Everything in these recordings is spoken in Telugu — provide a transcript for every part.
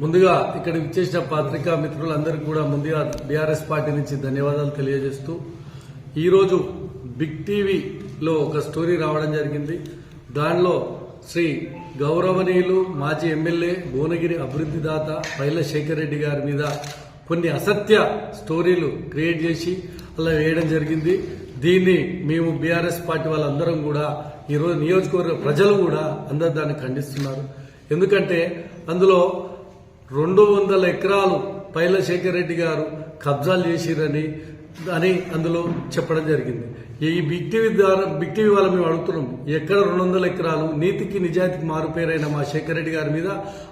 ముందుగా ఇక్కడ విచ్చేసిన పత్రికా మిత్రులందరికీ కూడా ముందుగా బీఆర్ఎస్ పార్టీ నుంచి ధన్యవాదాలు తెలియజేస్తూ ఈరోజు బిగ్ టీవీలో ఒక స్టోరీ రావడం జరిగింది. దానిలో శ్రీ గౌరవనీయులు మాజీ ఎమ్మెల్యే భువనగిరి అభివృద్ధి దాత పైల శేఖర్ రెడ్డి గారి మీద కొన్ని అసత్య స్టోరీలు క్రియేట్ చేసి అలా వేయడం జరిగింది. దీన్ని మేము బీఆర్ఎస్ పార్టీ వాళ్ళందరం కూడా ఈరోజు నియోజకవర్గ ప్రజలు కూడా అందరు దాన్ని ఖండిస్తున్నారు. ఎందుకంటే అందులో రెండు వందల ఎకరాలు పైల శేఖర్ రెడ్డి గారు కబ్జాలు చేసిరని అని అందులో చెప్పడం జరిగింది. ఈ బిగ్ టీవీ ద్వారా బిగ్ టీవీ వాళ్ళ మేము అడుగుతున్నాం ఎక్కడ రెండు వందల ఎకరాలు నీతికి నిజాయితీకి మారుపేరైన మా శేఖర్ రెడ్డి గారి మీద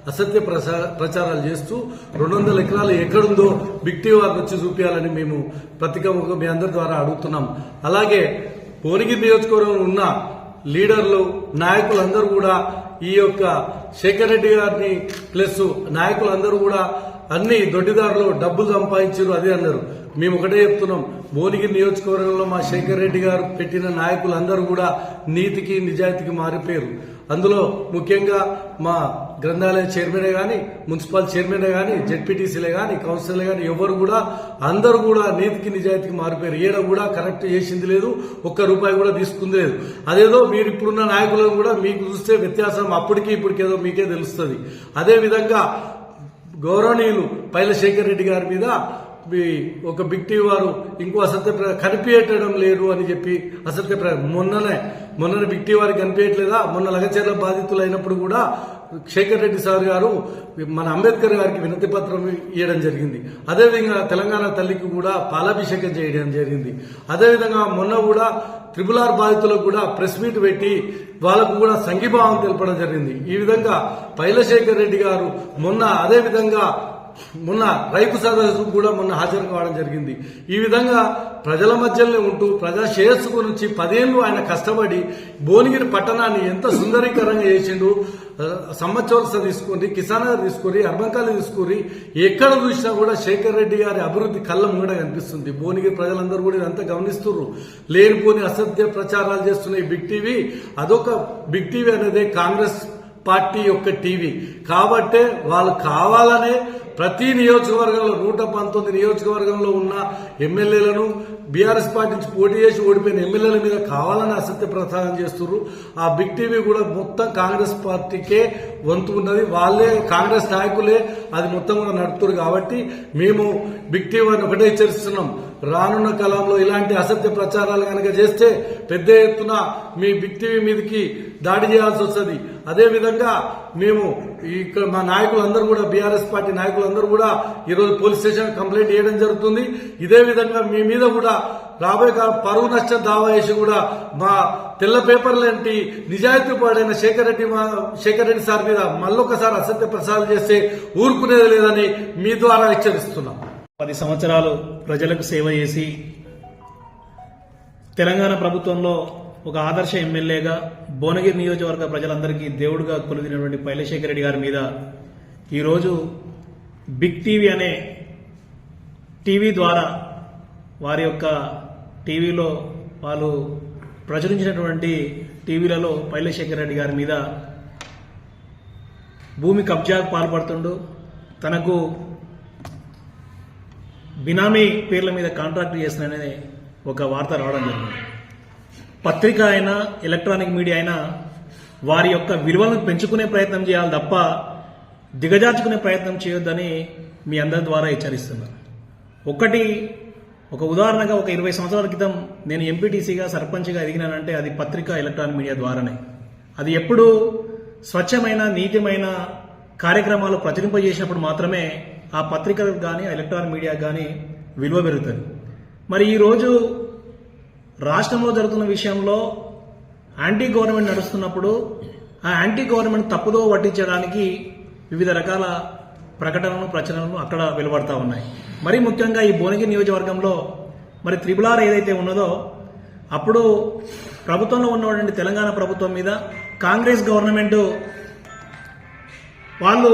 అసత్య ప్రసా- ప్రచారాలు చేస్తూ రెండు వందల ఎకరాలు ఎక్కడుందో బిగ్ టీవీ వారికి వచ్చి చూపించాలని మేము పత్రిక మీ అందరి ద్వారా అడుగుతున్నాం. అలాగే భువనగిరి నియోజకవర్గంలో ఉన్న లీడర్లు నాయకులందరూ కూడా ఈ యొక్క శేఖర్ రెడ్డి గారిని ప్లస్ నాయకులందరూ కూడా అన్ని దొడ్డిదారులు డబ్బులు సంపాదించారు అదే అన్నారు. మేము ఒకటే చెప్తున్నాం భువనగిరి నియోజకవర్గంలో మా శేఖర్ రెడ్డి గారు పెట్టిన నాయకులందరూ కూడా నీతికి నిజాయితీకి మారిపోయారు. అందులో ముఖ్యంగా మా గ్రంథాలయ చైర్మనే కానీ మున్సిపల్ చైర్మనే కానీ జెడ్పీటీసీలే కానీ కౌన్సిలర్లే కానీ ఎవరు కూడా అందరూ కూడా నీతికి నిజాయితీకి మారిపోయారు. ఏడ కూడా కరెక్ట్ చేసింది లేదు ఒక్క రూపాయి కూడా తీసుకుంది లేదు. అదేదో మీరు ఇప్పుడున్న నాయకులను కూడా మీకు చూస్తే వ్యత్యాసం అప్పటికి ఇప్పటికేదో మీకే తెలుస్తుంది. అదేవిధంగా గౌరవనీయులు పైలశేఖర్ రెడ్డి గారి మీద మీ ఒక బిగ్ టీవీ వారు ఇంకో అసత్య ప్ర- కనిపించడం లేదు అని చెప్పి అసత్య ప్ర- మొన్ననే మొన్ననే బిగ్ టీవీ వారికి కనిపించట్లేదా మొన్న లగచర్ల బాధితులు అయినప్పుడు కూడా శేఖర్ రెడ్డి సార్ గారు మన అంబేద్కర్ గారికి వినతి పత్రం ఇవ్వడం జరిగింది. అదేవిధంగా తెలంగాణ తల్లికి కూడా పాలాభిషేకం చేయడం జరిగింది. అదేవిధంగా మొన్న కూడా త్రిపుల్ ఆర్ బాధితులకు కూడా ప్రెస్ మీట్ పెట్టి వాళ్ళకు కూడా సంఘీభావం తెలపడం జరిగింది. ఈ విధంగా పైలశేఖర్ రెడ్డి గారు మొన్న అదేవిధంగా మొన్న రైతు సదస్సు కూడా మొన్న హాజరు కావడం జరిగింది. ఈ విధంగా ప్రజల మధ్యలోనే ఉంటూ ప్రజా శ్రేయస్సు గురించి పదేళ్ళు ఆయన కష్టపడి భువనగిరి పట్టణాన్ని ఎంత సుందరీకరంగా చేసిండు ఆ, సంవత్సరాలు తీసుకొని కిసాన్ తీసుకొని అర్బంకాలు తీసుకొని ఎక్కడ చూసినా కూడా శేఖర్ రెడ్డి గారి అభివృద్ధి కళ్ళ ముంగడ కనిపిస్తుంది. భువనగిరి ప్రజలందరూ కూడా ఇదంతా గమనిస్తున్నారు లేనిపోని అసత్య ప్రచారాలు చేస్తున్న ఈ బిగ్ టీవీ. అదొక బిగ్ టీవీ అనేది కాంగ్రెస్ పార్టీ యొక్క టీవీ. కాబట్టే వాళ్ళు కావాలనే ప్రతి నియోజకవర్గంలో నూట పంతొమ్మిది నియోజకవర్గంలో ఉన్న ఎమ్మెల్యేలను బీఆర్ఎస్ పార్టీ నుంచి పోటీ చేసి ఓడిపోయిన ఎమ్మెల్యేల మీద కావాలని అసత్య ప్రచారం చేస్తున్నారు ఆ బిగ్ టీవీ కూడా మొత్తం కాంగ్రెస్ పార్టీకే వంతు ఉన్నది. వాళ్ళే కాంగ్రెస్ నాయకులే అది మొత్తం కూడా నడుపుతారు కాబట్టి మేము బిగ్ టీవీ అని ఒకటే హెచ్చరిస్తున్నాం. రానున్న కాలంలో ఇలాంటి అసత్య ప్రచారాలు కనుక చేస్తే పెద్ద ఎత్తున మీ బిగ్ మీదకి దాడి చేయాల్సి వస్తుంది. అదే విధంగా మేము ఇక్కడ మా నాయకులందరూ కూడా బీఆర్ఎస్ పార్టీ నాయకులందరూ కూడా ఈరోజు పోలీస్ స్టేషన్ కంప్లైంట్ చేయడం జరుగుతుంది. ఇదే విధంగా మీ మీద కూడా రాబోయే కాలం పరువు నష్టం దావా వేసి కూడా మా తెల్ల పేపర్లంటి నిజాయితీ పాడైన శేఖర్ రెడ్డి మా- శేఖర్ రెడ్డి సార్ మీద మళ్ళొకసారి అసత్య ప్రసారం చేస్తే ఊరుకునేది లేదని మీ ద్వారా హెచ్చరిస్తున్నాం. పది సంవత్సరాలు ప్రజలకు సేవ చేసి తెలంగాణ ప్రభుత్వంలో ఒక ఆదర్శ ఎమ్మెల్యేగా భువనగిరి నియోజకవర్గ ప్రజలందరికీ దేవుడుగా కొలిగినటువంటి పైలశేఖర్ రెడ్డి గారి మీద ఈరోజు బిగ్ టీవీ అనే టీవీ ద్వారా వారి యొక్క టీవీలో వాళ్ళు ప్రచురించినటువంటి టీవీలలో పైలశేఖర్ రెడ్డి గారి మీద భూమి కబ్జాకు పాల్పడుతుండు. తనకు బినామీ పేర్ల మీద కాంట్రాక్ట్ చేసిననే ఒక వార్త రావడం జరిగింది. పత్రిక అయినా ఎలక్ట్రానిక్ మీడియా అయినా వారి యొక్క విలువలను పెంచుకునే ప్రయత్నం చేయాలి తప్ప దిగజార్చుకునే ప్రయత్నం చేయొద్దని మీ అందరి ద్వారా హెచ్చరిస్తున్నాను. ఒకటి ఒక ఉదాహరణగా ఒక ఇరవై సంవత్సరాల క్రితం నేను ఎంపీటీసీగా సర్పంచ్గా ఎదిగినానంటే అది పత్రిక ఎలక్ట్రానిక్ మీడియా ద్వారానే. అది ఎప్పుడు స్వచ్ఛమైన నీతిమైన కార్యక్రమాలు ప్రచురింపజేసినప్పుడు మాత్రమే ఆ పత్రికలకు కానీ ఎలక్ట్రానిక్ మీడియా కానీ విలువ పెరుగుతుంది మరి ఈరోజు రాష్ట్రంలో జరుగుతున్న విషయంలో యాంటీ గవర్నమెంట్ నడుస్తున్నప్పుడు ఆ యాంటీ గవర్నమెంట్ తప్పుదో పట్టించడానికి వివిధ రకాల ప్రకటనలు ప్రచురణలు అక్కడ వెలువడతా ఉన్నాయి. మరి ముఖ్యంగా ఈ భువనగిరి నియోజకవర్గంలో మరి త్రిబుల్ ఆర్ ఏదైతే ఉన్నదో అప్పుడు ప్రభుత్వంలో ఉన్నటువంటి తెలంగాణ ప్రభుత్వం మీద కాంగ్రెస్ గవర్నమెంట్ వాళ్ళు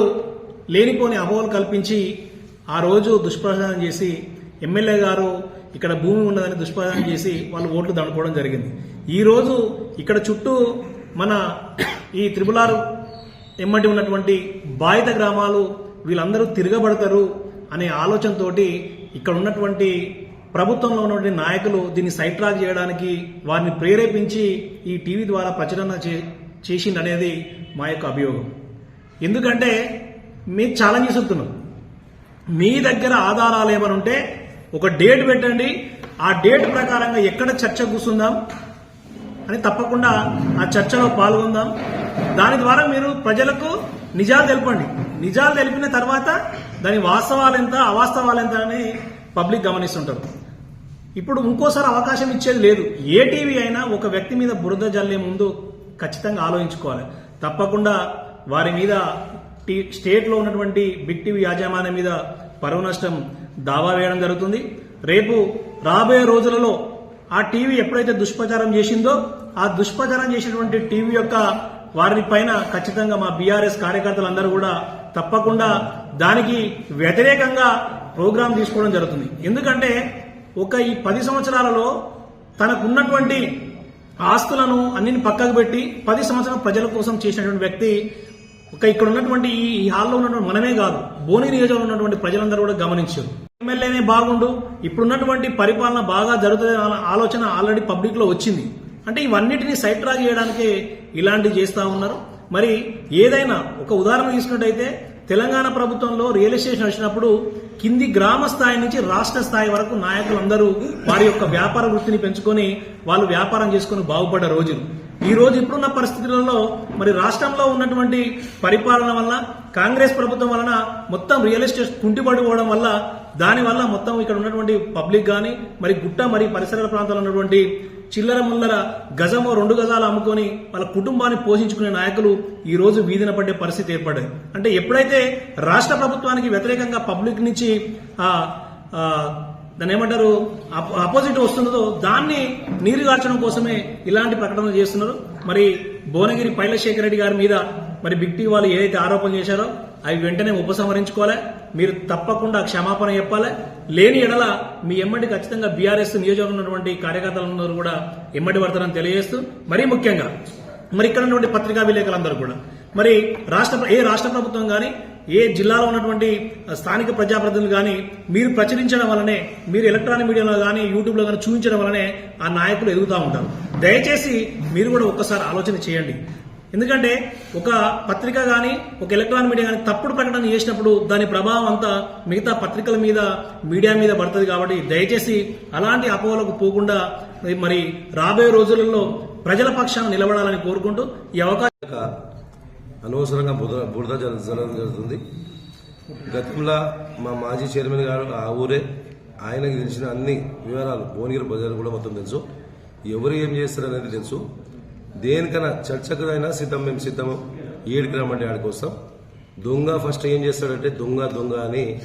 లేనిపోని అపోహలు కల్పించి ఆ రోజు దుష్ప్రచారం చేసి ఎమ్మెల్యే గారు ఇక్కడ భూమి ఉన్నదని దుష్ప్రచారం చేసి వాళ్ళు ఓట్లు దండుకోవడం జరిగింది. ఈరోజు ఇక్కడ చుట్టూ మన ఈ త్రిపులార్ ఎమ్మటి ఉన్నటువంటి బాధిత గ్రామాలు వీళ్ళందరూ తిరగబడతారు అనే ఆలోచనతోటి ఇక్కడ ఉన్నటువంటి ప్రభుత్వంలో ఉన్నటువంటి నాయకులు దీన్ని సైట్రాక్ చేయడానికి వారిని ప్రేరేపించి ఈ టీవీ ద్వారా ప్రచురణ చే చేసిందనేది మా యొక్క అభియోగం. ఎందుకంటే మీరు ఛాలెంజ్ చేస్తున్నాం మీ దగ్గర ఆధారాలు ఏమైనా ఉంటే ఒక డేట్ పెట్టండి. ఆ డేట్ ప్రకారంగా ఎక్కడ చర్చ కూర్చుందాం అని తప్పకుండా ఆ చర్చలో పాల్గొందాం. దాని ద్వారా మీరు ప్రజలకు నిజాలు తెలపండి. నిజాలు తెలిపిన తర్వాత దాని వాస్తవాలు ఎంత అవాస్తవాలు ఎంత అని పబ్లిక్ గమనిస్తుంటారు. ఇప్పుడు ఇంకోసారి అవకాశం ఇచ్చేది లేదు. ఏ టీవీ అయినా ఒక వ్యక్తి మీద బురద జల్లే ముందు ఖచ్చితంగా ఆలోచించుకోవాలి. తప్పకుండా వారి మీద టీ స్టేట్లో ఉన్నటువంటి బిగ్ టీవీ యాజమాన్యం మీద పరువు నష్టం దావా వేయడం జరుగుతుంది. రేపు రాబోయే రోజులలో ఆ టీవీ ఎప్పుడైతే దుష్ప్రచారం చేసిందో ఆ దుష్ప్రచారం చేసినటువంటి టీవీ యొక్క వారి పైన ఖచ్చితంగా మా బీఆర్ఎస్ కార్యకర్తలందరూ కూడా తప్పకుండా దానికి వ్యతిరేకంగా ప్రోగ్రాం తీసుకోవడం జరుగుతుంది. ఎందుకంటే ఒక ఈ పది సంవత్సరాలలో తనకున్నటువంటి ఆస్తులను అన్నిని పక్కకు పెట్టి పది సంవత్సరాల ప్రజల కోసం చేసినటువంటి వ్యక్తి ఒక ఇక్కడ ఉన్నటువంటి ఈ హాల్లో ఉన్నటువంటి మనమే కాదు బోని నియోజకవర్గంలో ఉన్నటువంటి ప్రజలందరూ కూడా గమనించారు. ఎమ్మెల్యేనే బాగుండు ఇప్పుడున్నటువంటి పరిపాలన బాగా జరుగుతుంది ఆలోచన ఆల్రెడీ పబ్లిక్లో వచ్చింది. అంటే ఇవన్నిటిని సైట్ ట్రాక్ చేయడానికే ఇలాంటివి చేస్తా ఉన్నారు. మరి ఏదైనా ఒక ఉదాహరణ తీసుకున్నట్టయితే తెలంగాణ ప్రభుత్వంలో రియల్ ఎస్టేట్ వచ్చినప్పుడు కింది గ్రామ స్థాయి నుంచి రాష్ట్ర స్థాయి వరకు నాయకులందరూ వారి యొక్క వ్యాపార వృత్తిని పెంచుకొని వాళ్ళు వ్యాపారం చేసుకుని బాగుపడ్డ రోజులు. ఈ రోజు ఇప్పుడున్న పరిస్థితులలో మరి రాష్ట్రంలో ఉన్నటువంటి పరిపాలన వల్ల కాంగ్రెస్ ప్రభుత్వం వలన మొత్తం రియల్ ఎస్టేట్ కుంటిపడిపోవడం వల్ల దానివల్ల మొత్తం ఇక్కడ ఉన్నటువంటి పబ్లిక్ కానీ మరి గుట్ట మరి పరిసర ప్రాంతాల్లో ఉన్నటువంటి చిల్లర ముల్లర గజమో రెండు గజాలు అమ్ముకొని వాళ్ళ కుటుంబాన్ని పోషించుకునే నాయకులు ఈ రోజు వీధిన పడే పరిస్థితి ఏర్పడింది. అంటే ఎప్పుడైతే రాష్ట్ర ప్రభుత్వానికి వ్యతిరేకంగా పబ్లిక్ నుంచి దాన్ని ఏమంటారు? అపోజిట్ వస్తున్నదో దాన్ని నీరుగార్చడం కోసమే ఇలాంటి ప్రకటనలు చేస్తున్నారు. మరి భువనగిరి పైలశేఖర రెడ్డి గారి మీద మరి బిగ్ టీ వాళ్ళు ఏదైతే ఆరోపణలు చేశారో అవి వెంటనే ఉపసంహరించుకోవాలి? మీరు తప్పకుండా క్షమాపణ చెప్పాలి? లేని ఎడల మీ ఎమ్మడి ఖచ్చితంగా బీఆర్ఎస్ నియోజకవర్గం ఉన్నటువంటి కార్యకర్తలందరూ కూడా ఎమ్మడి పడతారని తెలియజేస్తూ మరీ ముఖ్యంగా మరి ఇక్కడ ఉన్నటువంటి పత్రికా విలేకరులందరూ కూడా మరి రాష్ట్ర ఏ రాష్ట్ర ప్రభుత్వం కానీ ఏ జిల్లాలో ఉన్నటువంటి స్థానిక ప్రజాప్రతినిధులు కానీ మీరు ప్రచురించడం వల్లనే మీరు ఎలక్ట్రానిక్ మీడియాలో కానీ యూట్యూబ్లో కానీ చూపించడం వల్లనే ఆ నాయకులు ఎదుగుతూ ఉంటారు. దయచేసి మీరు కూడా ఒక్కసారి ఆలోచన చేయండి. ఎందుకంటే ఒక పత్రిక కానీ ఒక ఎలక్ట్రానిక్ మీడియా కానీ తప్పుడు ప్రకటన చేసినప్పుడు దాని ప్రభావం అంతా మిగతా పత్రికల మీద మీడియా మీద పడుతుంది కాబట్టి దయచేసి అలాంటి అపోహలకు పోకుండా మరి రాబోయే రోజులలో ప్రజల పక్షాన నిలబడాలని కోరుకుంటూ ఈ అవకాశం అనవసరంగా బురద బురద జర- జరగడం జరుగుతుంది. గతంలో మా మాజీ చైర్మన్ గారు ఆ ఊరే ఆయనకి తెలిసిన అన్ని వివరాలు భువనగిరి ప్రజలు కూడా మొత్తం తెలుసు. ఎవరు ఏం చేస్తారు అనేది తెలుసు. దేనికైనా చర్చకుదైనా సిద్ధం మేము సిద్ధము ఏడికి రమ్మంటే ఆడికి వస్తాం. దొంగ ఫస్ట్ ఏం చేస్తాడంటే దొంగ దొంగ అని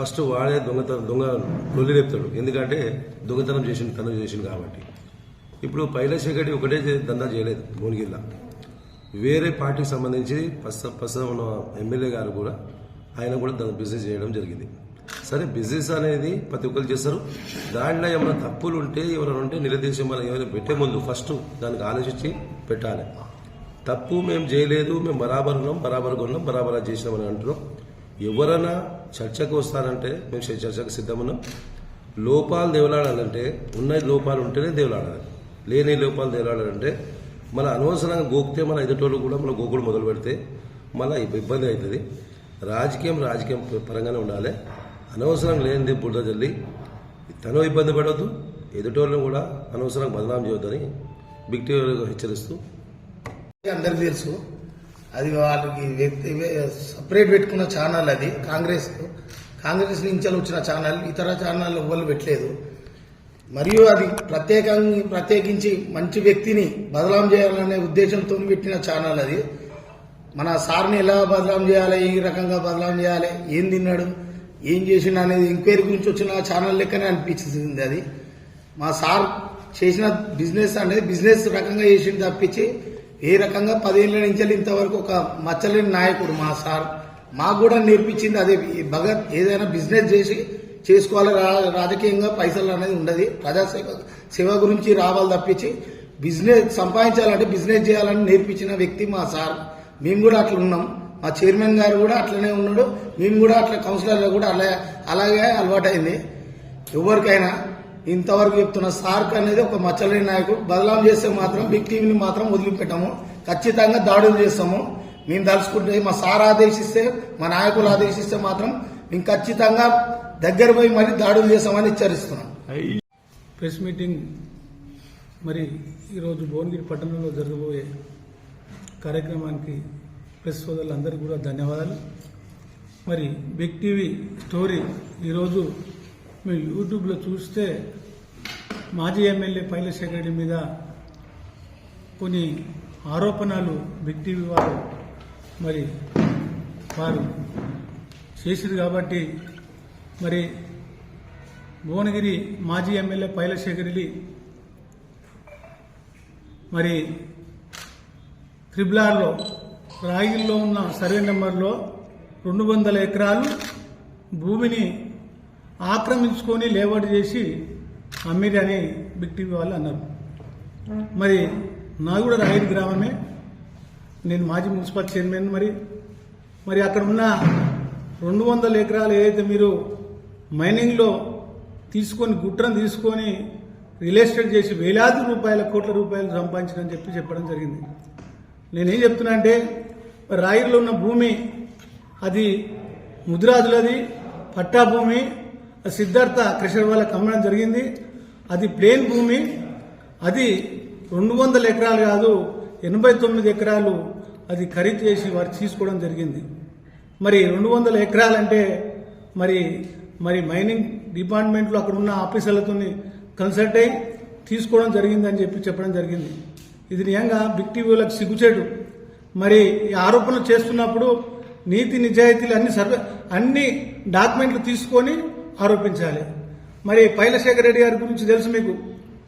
ఫస్ట్ వాడే దొంగతనం దొంగ లొల్లి లేపుతాడు. ఎందుకంటే దొంగతనం చేసిండు తను చేసిండు కాబట్టి. ఇప్పుడు పైలశేఖరి ఒకటే దందా చేయలేదు భువనగిరిలో. వేరే పార్టీకి సంబంధించి ప్రస్తుతం ప్రస్తుతం ఉన్న ఎమ్మెల్యే గారు కూడా ఆయన కూడా దాని బిజినెస్ చేయడం జరిగింది. సరే బిజినెస్ అనేది ప్రతి ఒక్కరు చేస్తారు. దాంట్లో ఏమైనా తప్పులు ఉంటే ఎవరైనా ఉంటే నిలదీసి మనం ఏమైనా పెట్టే ముందు ఫస్ట్ దానికి ఆలోచించి పెట్టాలి. తప్పు మేము చేయలేదు మేము బరాబర్ ఉన్నాం బరాబర్ ఉన్నాం బరాబర్ చేసినామని అంటున్నాం. ఎవరైనా చర్చకు వస్తారంటే మేము చర్చకు సిద్ధమున్నాం. లోపాలు దేవలాడాలంటే ఉన్న లోపాలు ఉంటేనే దేవలాడాలి. లేని లోపాలు దేవలాడాలంటే మన అనవసరంగా గోకితే మన ఎదుటోళ్ళు కూడా మన గోకుడు మొదలు పెడితే మళ్ళీ ఇబ్బంది అవుతుంది. రాజకీయం రాజకీయం పరంగానే ఉండాలి. అనవసరం లేనిది బుడ్డ జల్లి తను ఇబ్బంది పడవద్దు ఎదుటోళ్ళని కూడా అనవసరం బదనాం చేయొద్దని బిగ్ టీవీ హెచ్చరిస్తూ అందరికి తెలుసు. అది వాళ్ళకి వ్యక్తి సపరేట్ పెట్టుకున్న ఛానల్ అది కాంగ్రెస్ కాంగ్రెస్ నుంచి వచ్చిన ఛానల్ ఇతర ఛానల్ ఎవ్వరు పెట్టలేదు. మరియు అది ప్రత్యేకంగా ప్రత్యేకించి మంచి వ్యక్తిని బదలాం చేయాలనే ఉద్దేశంతో పెట్టిన ఛానల్ అది. మన సార్ని ఎలా బదలాం చేయాలి ఏ రకంగా బదలాం చేయాలి ఏం తిన్నాడు ఏం చేసిండు అనేది ఎంక్వైరీ గురించి వచ్చిన ఛానల్ లెక్కనే అనిపించింది అది. మా సార్ చేసిన బిజినెస్ అనేది బిజినెస్ రకంగా చేసింది తప్పించి ఏ రకంగా పదేళ్ళ నుంచి ఇంతవరకు ఒక మచ్చలేని నాయకుడు మా సార్. మాకు కూడా నేర్పించింది అదే భగత్ ఏదైనా బిజినెస్ చేసి చేసుకోవాలి. రా- రాజకీయంగా పైసలు అనేది ఉండదు. ప్రజాసేవ సేవ గురించి రావాలి తప్పించి బిజినెస్ సంపాదించాలంటే బిజినెస్ చేయాలని నేర్పించిన వ్యక్తి మా సార్. మేము కూడా అట్లా ఉన్నాం. మా చైర్మన్ గారు కూడా అట్లనే ఉన్నాడు. మేము కూడా అట్లా కౌన్సిలర్లు కూడా అలా అలాగే అలవాటైంది. ఎవరికైనా ఇంతవరకు చెప్తున్న సార్క్ అనేది ఒక మచ్చలేని నాయకుడు. బదలాం చేస్తే మాత్రం బిగ్ టీవీని మాత్రం వదిలిపెట్టాము. ఖచ్చితంగా దాడులు చేస్తాము. మేము తలుచుకుంటే మా సార్ ఆదేశిస్తే మా నాయకులు ఆదేశిస్తే మాత్రం మేము ఖచ్చితంగా దగ్గర పోయి మరీ దాడులు చేస్తామని హెచ్చరిస్తున్నాం. ప్రెస్ మీటింగ్ మరి ఈరోజు భువనగిరి పట్టణంలో జరగబోయే కార్యక్రమానికి ప్రెస్ సోదరులందరికీ కూడా ధన్యవాదాలు. మరి బిగ్ టీవీ స్టోరీ ఈరోజు మీరు యూట్యూబ్లో చూస్తే మాజీ ఎమ్మెల్యే పైలశేఖర్ రెడ్డి మీద కొన్ని ఆరోపణలు బిగ్ టీవీ వారు మరి వారు చేసిరు కాబట్టి మరి భువనగిరి మాజీ ఎమ్మెల్యే పైలశేఖర్ రెడ్డి మరి త్రిబ్లార్లో రాగిల్లో ఉన్న సర్వే నెంబర్లో రెండు వందల ఎకరాలు భూమిని ఆక్రమించుకొని లేఅవుట్ చేసి అమ్మిరి అని బిగ్ టీవీ వాళ్ళు అన్నారు. మరి నా కూడా రాగిరి గ్రామమే. నేను మాజీ మున్సిపల్ చైర్మన్ మరి. మరి అక్కడ ఉన్న రెండు వందల ఎకరాలు ఏదైతే మీరు మైనింగ్లో తీసుకొని గుట్రను తీసుకొని రియల్ ఎస్టేట్ చేసి వేలాది రూపాయల కోట్ల రూపాయలు సంపాదించని చెప్పి చెప్పడం జరిగింది. నేనేం చెప్తున్నా అంటే రాయిలో ఉన్న భూమి అది ముదిరాజులది పట్టా భూమి సిద్ధార్థ క్రిషర్ వాళ్ళకి అమ్మడం జరిగింది. అది ప్లేన్ భూమి అది రెండు వందల ఎకరాలు కాదు ఎనభై తొమ్మిది ఎకరాలు అది ఖరీదు చేసి వారు తీసుకోవడం జరిగింది. మరి రెండు వందల ఎకరాలంటే మరి మరి మైనింగ్ డిపార్ట్మెంట్లో అక్కడ ఉన్న ఆఫీసర్లతో కన్సల్ట్ అయ్యి తీసుకోవడం జరిగిందని చెప్పి చెప్పడం జరిగింది. ఇది నిజంగా బిగ్ టీవీలకు సిగ్గుచేటు. మరి ఈ ఆరోపణలు చేస్తున్నప్పుడు నీతి నిజాయితీలు అన్ని సర్వే అన్ని డాక్యుమెంట్లు తీసుకొని ఆరోపించాలి. మరి పైలశేఖర్ రెడ్డి గారి గురించి తెలుసు మీకు.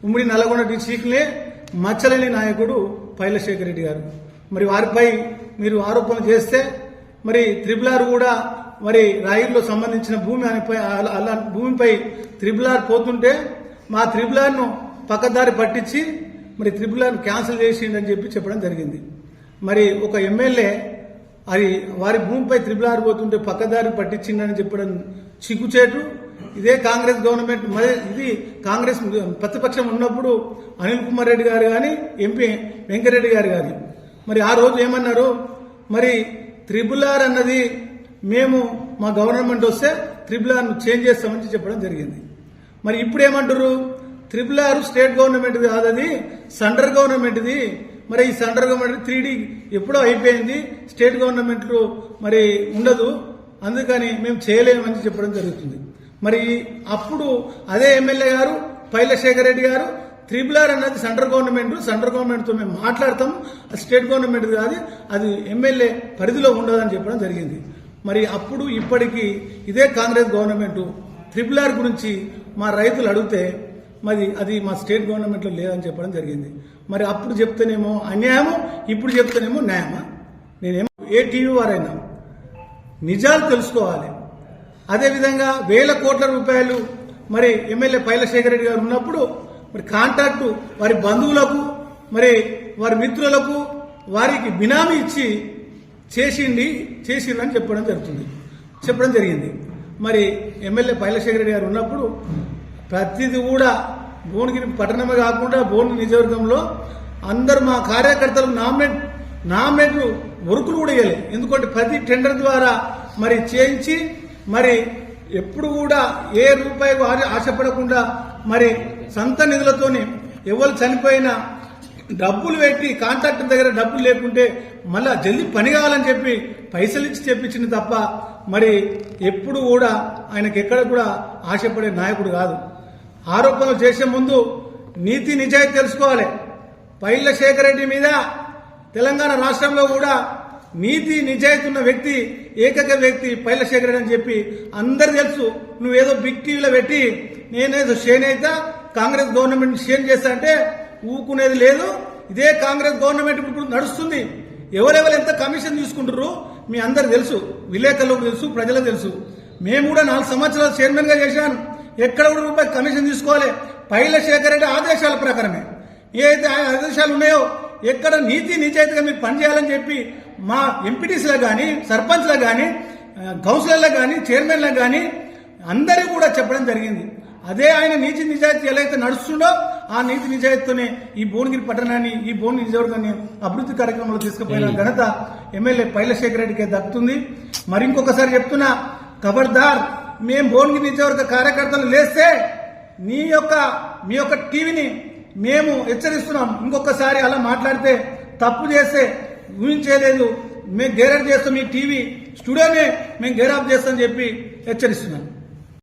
ఉమ్మడి నల్గొండ డిస్టిక్లే మచ్చలేని నాయకుడు పైలశేఖర్ రెడ్డి గారు. మరి వారిపై మీరు ఆరోపణలు చేస్తే మరి త్రిబులార్ కూడా మరి రాయిల్లో సంబంధించిన భూమి అనిపై అలా అలా భూమిపై త్రిబులార్ పోతుంటే మా త్రిబులార్ను పక్కదారి పట్టించి మరి త్రిబులార్ను క్యాన్సిల్ చేసిండని చెప్పి చెప్పడం జరిగింది. మరి ఒక ఎమ్మెల్యే అది వారి భూమిపై త్రిబులార్ పోతుంటే పక్కదారి పట్టించిండని చెప్పడం చిక్కుచేటు. ఇదే కాంగ్రెస్ గవర్నమెంట్ మరి ఇది కాంగ్రెస్ ప్రతిపక్షం ఉన్నప్పుడు అనిల్ కుమార్ రెడ్డి గారు కానీ ఎంపీ వెంకరెడ్డి గారు కానీ మరి ఆ రోజు ఏమన్నారు? మరి త్రిబులార్ అన్నది మేము మా గవర్నమెంట్ వస్తే త్రిబులార్ను చేంజ్ చేస్తామని చెప్పడం జరిగింది. మరి ఇప్పుడు ఏమంటారు త్రిబుల్ ఆర్ స్టేట్ గవర్నమెంట్ది కాదు అది సెంట్రల్ గవర్నమెంట్ది. మరి ఈ సెంట్రల్ గవర్నమెంట్ త్రీ ఎప్పుడో అయిపోయింది. స్టేట్ గవర్నమెంట్ మరి ఉండదు. అందుకని మేము చేయలేమని చెప్పడం జరుగుతుంది. మరి అప్పుడు అదే ఎమ్మెల్యే గారు పైలశేఖర్ రెడ్డి గారు త్రిబుల్ ఆర్ అన్నది సెంట్రల్ గవర్నమెంట్ సెంట్రల్ గవర్నమెంట్తో మేము మాట్లాడతాం. స్టేట్ గవర్నమెంట్ కాదు అది ఎమ్మెల్యే పరిధిలో ఉండదని చెప్పడం జరిగింది. మరి అప్పుడు ఇప్పటికీ ఇదే కాంగ్రెస్ గవర్నమెంట్ త్రిబుల్ ఆర్ గురించి మా రైతులు అడిగితే మరి అది మా స్టేట్ గవర్నమెంట్లో లేదని చెప్పడం జరిగింది. మరి అప్పుడు చెప్తేనేమో అన్యాయము ఇప్పుడు చెప్తేనేమో న్యాయమా? నేనేమో ఏ టీవీ వారైనా నిజాలు తెలుసుకోవాలి. అదేవిధంగా వేల కోట్ల రూపాయలు మరి ఎమ్మెల్యే పైలశేఖర రెడ్డి గారు ఉన్నప్పుడు మరి కాంట్రాక్టు వారి బంధువులకు మరి వారి మిత్రులకు వారికి బినామీ ఇచ్చి చేసింది చేసిందని చెప్పడం జరుగుతుంది. చెప్పడం జరిగింది. మరి ఎమ్మెల్యే పైలశేఖర రెడ్డి గారు ఉన్నప్పుడు ప్రతిది కూడా భువనగిరి పట్టణమే కాకుండా భువనగిరి నియోజకవర్గంలో అందరు మా కార్యకర్తలు నామినేట్ నామినేట్లు వర్కులు కూడా ఇవ్వలేదు ఎందుకంటే ప్రతి టెండర్ ద్వారా మరి చేయించి మరి ఎప్పుడు కూడా ఏ రూపాయి ఆశపడకుండా మరి సొంత నిధులతోని ఎవరు చనిపోయినా డబ్బులు పెట్టి కాంట్రాక్టర్ దగ్గర డబ్బులు లేకుంటే మళ్ళా జల్దీ పని కావాలని చెప్పి పైసలు ఇచ్చి చెప్పించింది తప్ప మరి ఎప్పుడు కూడా ఆయనకి ఎక్కడ కూడా ఆశపడే నాయకుడు కాదు. ఆరోపణలు చేసే ముందు నీతి నిజాయితీ తెలుసుకోవాలి. పైళ్ళ శేఖర్ రెడ్డి మీద తెలంగాణ రాష్ట్రంలో కూడా నీతి నిజాయితీ ఉన్న వ్యక్తి ఏకైక వ్యక్తి పైల శేఖర్ అని చెప్పి అందరు తెలుసు. నువ్వేదో బిగ్ టీవీలో పెట్టి నేనేదో షేన్ అయితే కాంగ్రెస్ గవర్నమెంట్ షేన్ చేస్తా అంటే ఊకునేది లేదు. ఇదే కాంగ్రెస్ గవర్నమెంట్ ఇప్పుడు నడుస్తుంది. ఎవరెవరు ఎంత కమిషన్ తీసుకుంటారు మీ అందరు తెలుసు. విలేకరులకు తెలుసు ప్రజలకు తెలుసు. మేము కూడా నాలుగు సంవత్సరాలు చైర్మన్గా చేశాను. ఎక్కడ కూడా రూపాయి కమిషన్ తీసుకోవాలి. పైల శేఖర్ రెడ్డి ఆదేశాల ప్రకారమే. ఏ ఆ ఆదేశాలు ఉన్నాయో ఎక్కడ నీతి నిజాయితీగా మీరు పనిచేయాలని చెప్పి మా ఎంపీటీసీలకు కానీ సర్పంచ్లకు కానీ కౌన్సిలర్లకు కానీ చైర్మన్లకు కానీ అందరూ కూడా చెప్పడం జరిగింది. అదే ఆయన నీతి నిజాయితీ ఎలా అయితే నడుస్తుండో ఆ నీతి నిజాయితీతోనే ఈ భువనగిరి పట్టణాన్ని ఈ భువనగిరి నిజవర్గాన్ని అభివృద్ధి కార్యక్రమంలో తీసుకుపోయిన ఘనత ఎమ్మెల్యే పైలశేఖర రెడ్డికే దక్కుతుంది. మరి ఇంకొకసారి చెప్తున్నా ఖబర్దార్ మేము భువనగిరి నిజవర్గ కార్యకర్తలు లేస్తే నీ యొక్క మీ యొక్క టీవీని మేము హెచ్చరిస్తున్నాం. ఇంకొకసారి అలా మాట్లాడితే తప్పు చేస్తే ఊహించేలేదు. మేము గేరడ్ చేస్తాం మీ టీవీ. స్టూడియోనే మేము గేరాఫ్ చేస్తామని చెప్పి హెచ్చరిస్తున్నాం.